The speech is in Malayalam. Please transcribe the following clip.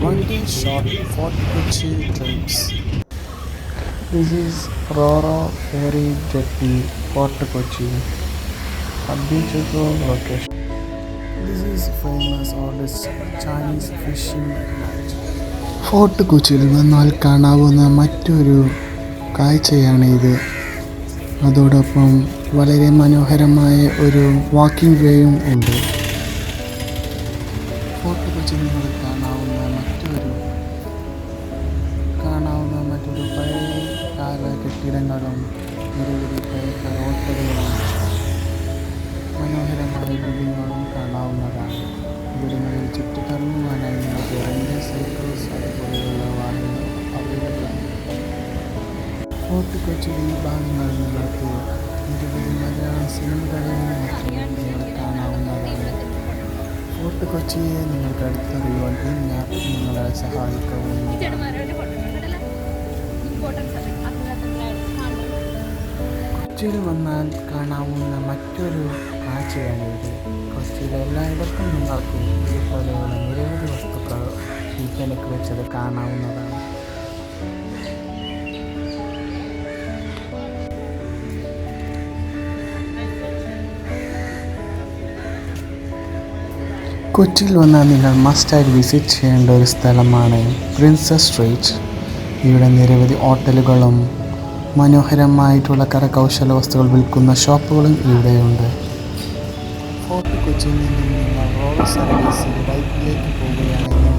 Fort Kochi trips. This is Roro Ferry Jetty, Fort Kochi. A beautiful location. This is famous oldest Chinese fishing village. Fort കൊച്ചിയിൽ വന്നാൽ കാണാവുന്ന മറ്റൊരു കാഴ്ചയാണ് ഇത് അതോടൊപ്പം വളരെ മനോഹരമായ ഒരു വാക്കിംഗ് വേയും ഉണ്ട് ഫോർട്ട് കൊച്ചിയിൽ നിങ്ങൾ കാണാവുന്ന മറ്റൊരു കാണാവുന്ന മറ്റൊരു പഴയ കാല കെട്ടിടങ്ങളും നിരവധി പഴയ ഹോട്ടലുകളും മനോഹരമായ ബിൽഡിങ്ങുകളും കാണാവുന്നതാണ്. ഇവിടങ്ങളിൽ ചുറ്റിക്കറങ്ങുവാനായി നിങ്ങൾക്ക് റെന്റെ സൈക്കിൾസ് അതുപോലെയുള്ള വാഹനങ്ങൾ അവൈലബിൾ ആണ്. ഫോർട്ട് കൊച്ചി ഈ ഭാഗങ്ങളിൽ നിങ്ങൾക്ക് ഫോർട്ട് കൊച്ചിയെ നിങ്ങൾക്ക് അടുത്തറിയുവാൻ ഈ മാപ്പ് നിങ്ങളെ സഹായിക്കാവുന്നു കൊച്ചിയിൽ വന്നാൽ കാണാവുന്ന മറ്റൊരു കാഴ്ചയാണ് ഇത് കൊച്ചിയിൽ എല്ലായിടത്തും നിങ്ങൾക്ക് ഇതുപോലെയുള്ള നിരവധി വസ്തുക്കൾ വിൽപ്പനയ്ക്ക് വെച്ചത് കാണാവുന്നതാണ്. കൊച്ചിയിൽ വന്നാൽ നിങ്ങൾ മസ്റ്റായിട്ട് വിസിറ്റ് ചെയ്യേണ്ട ഒരു സ്ഥലമാണ് പ്രിൻസസ് സ്ട്രീറ്റ് ഇവിടെ നിരവധി ഹോട്ടലുകളും മനോഹരമായിട്ടുള്ള കരകൗശല വസ്തുക്കൾ വിൽക്കുന്ന ഷോപ്പുകളും ഇവിടെയുണ്ട്. ഫോർട്ട് കൊച്ചിയിൽ നിന്നും നിങ്ങൾ റോഡ് സർവീസിൽ ബൈക്കിലേക്ക് പോവുകയാണെങ്കിൽ